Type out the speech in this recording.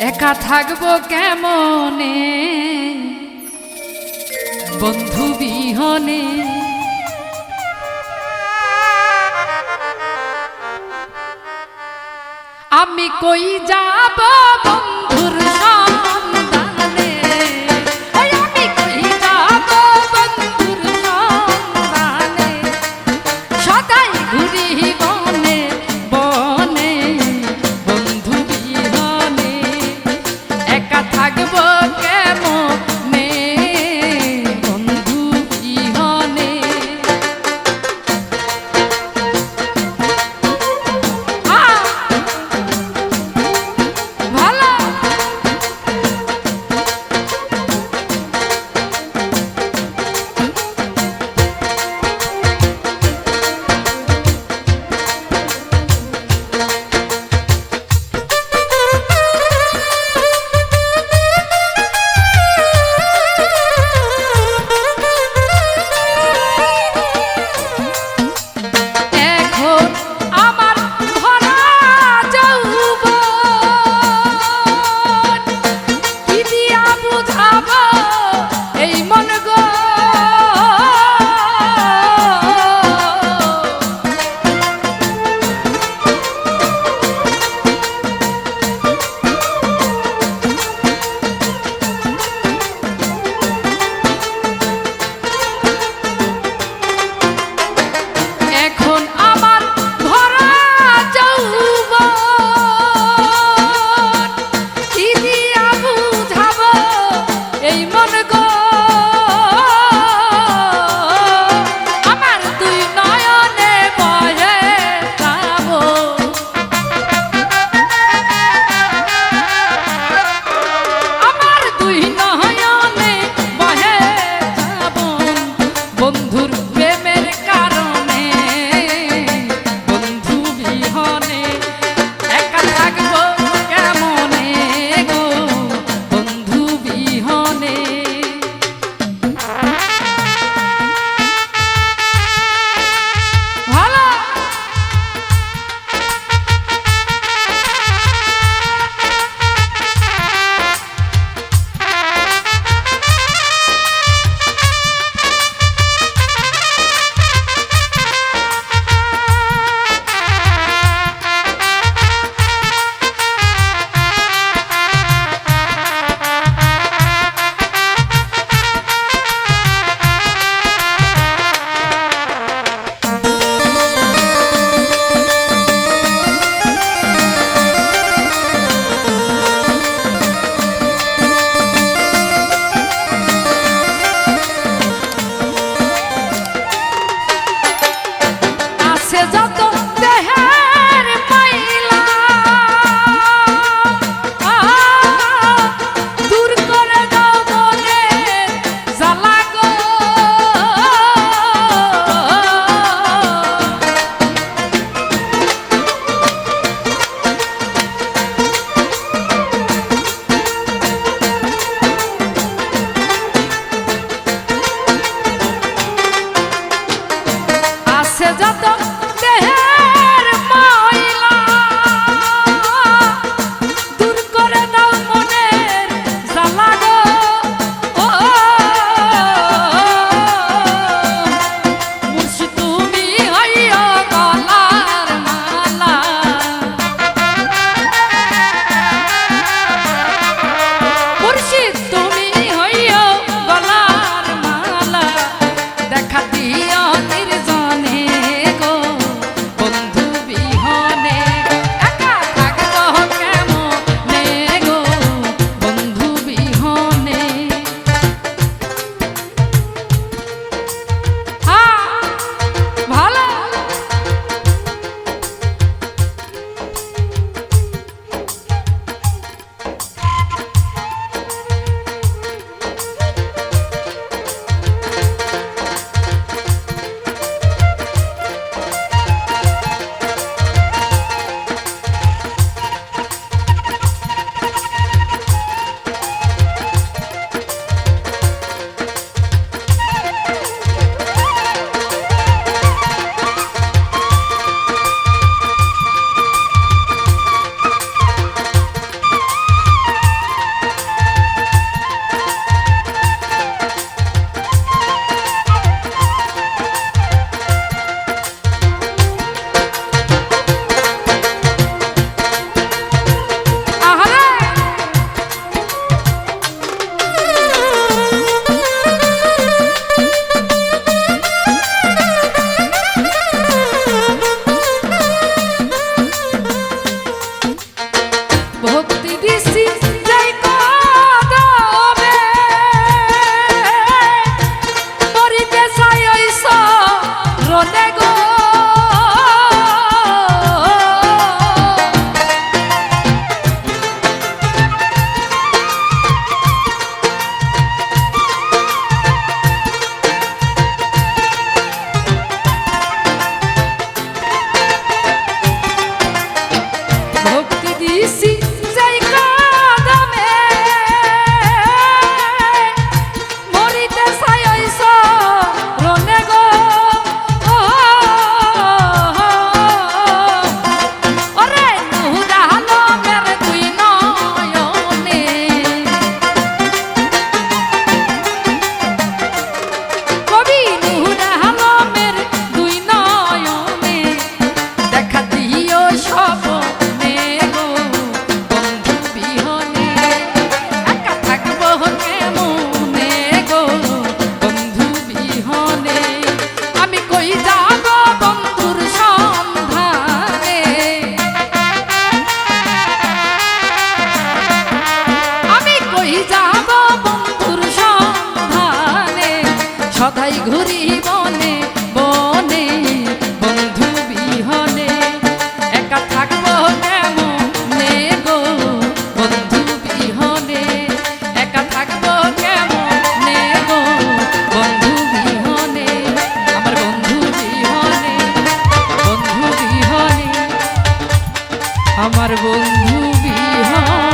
একা থাকব কেমনে? বন্ধু বিহনে। আমি কই যাব বন্ধুর বন্ধুর মাথায় ঘুরি বনে বনে, বন্ধু বিহনে। একা থাকব কেমন গো, বন্ধু বিহনে? একা থাকব কেমন গো, বন্ধু বিহনে? আমার বন্ধু বিহনে বন্ধু বিহনে। আমার বন্ধু বিহনে।